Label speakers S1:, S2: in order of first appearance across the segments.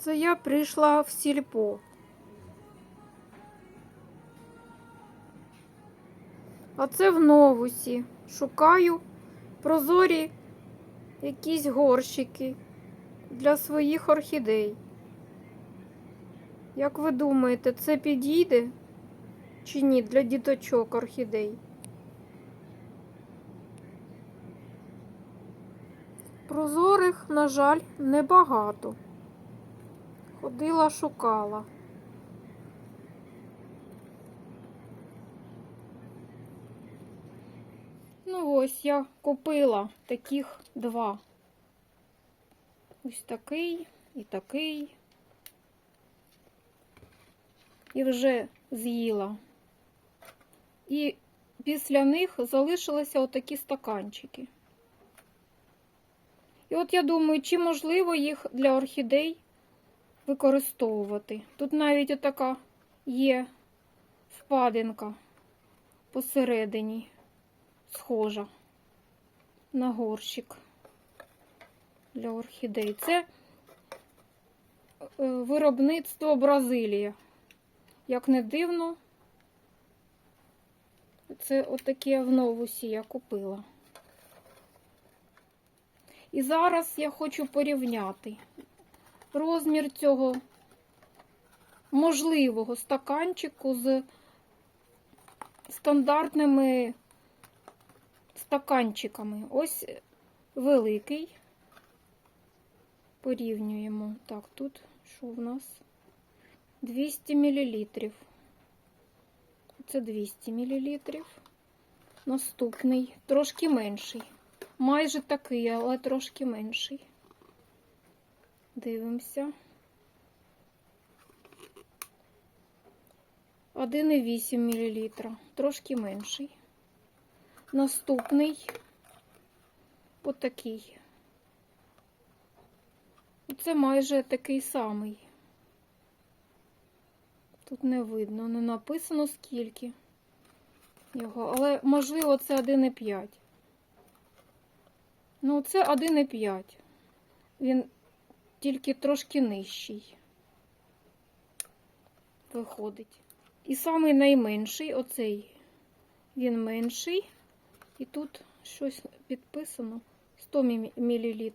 S1: Це я прийшла в сільпо. А це в новусі. Шукаю прозорі якісь горщики для своїх орхідей. Як ви думаєте, це підійде чи ні для діточок орхідей? Прозорих, на жаль, небагато. Ходила, шукала. Ну ось я купила таких два. Ось такий і такий. І вже з'їла. І після них залишилися отакі стаканчики. І от я думаю, чи можливо їх для орхідей використовувати. Тут навіть отака є впадинка посередині, схожа на горщик для орхідей. Це е, виробництво Бразилія. Як не дивно, це отаке в новусі я купила. І зараз я хочу порівняти розмір цього можливого стаканчику з стандартними стаканчиками. Ось великий. Порівнюємо. Так, тут що в нас? 200 мл. Це 200 мл. Наступний, трошки менший. Майже такий, але трошки менший. Дивимося. 1,8 мл, трошки менший. Наступний отакий. Це майже такий самий. Тут не видно, не написано скільки його, але можливо це 1,5. Ну, це 1,5. Він тільки трошки нижчий. Виходить. І самий найменший, оцей, він менший. І тут щось підписано 100 мл.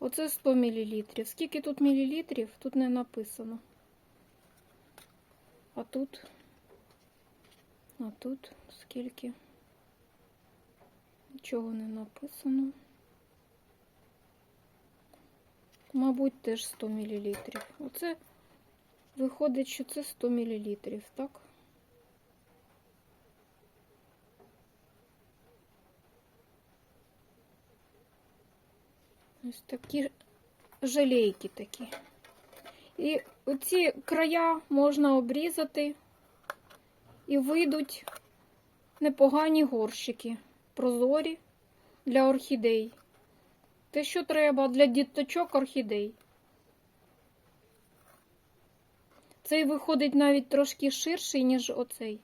S1: Оце 100 мл. Скільки тут мілілітрів, тут не написано. А тут, а тут скільки? Нічого не написано. Мабуть, теж 100 мл. Оце виходить, що це 100 мл, так? Ось такі жалейки такі. І оці края можна обрізати, і вийдуть непогані горщики, прозорі для орхідей. Те, що треба для діточок орхідей. Цей виходить навіть трошки ширший, ніж оцей.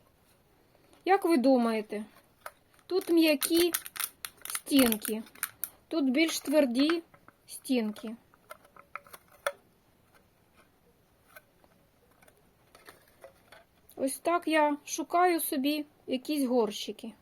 S1: Як ви думаєте, тут м'які стінки, тут більш тверді стінки. Ось так я шукаю собі якісь горщики.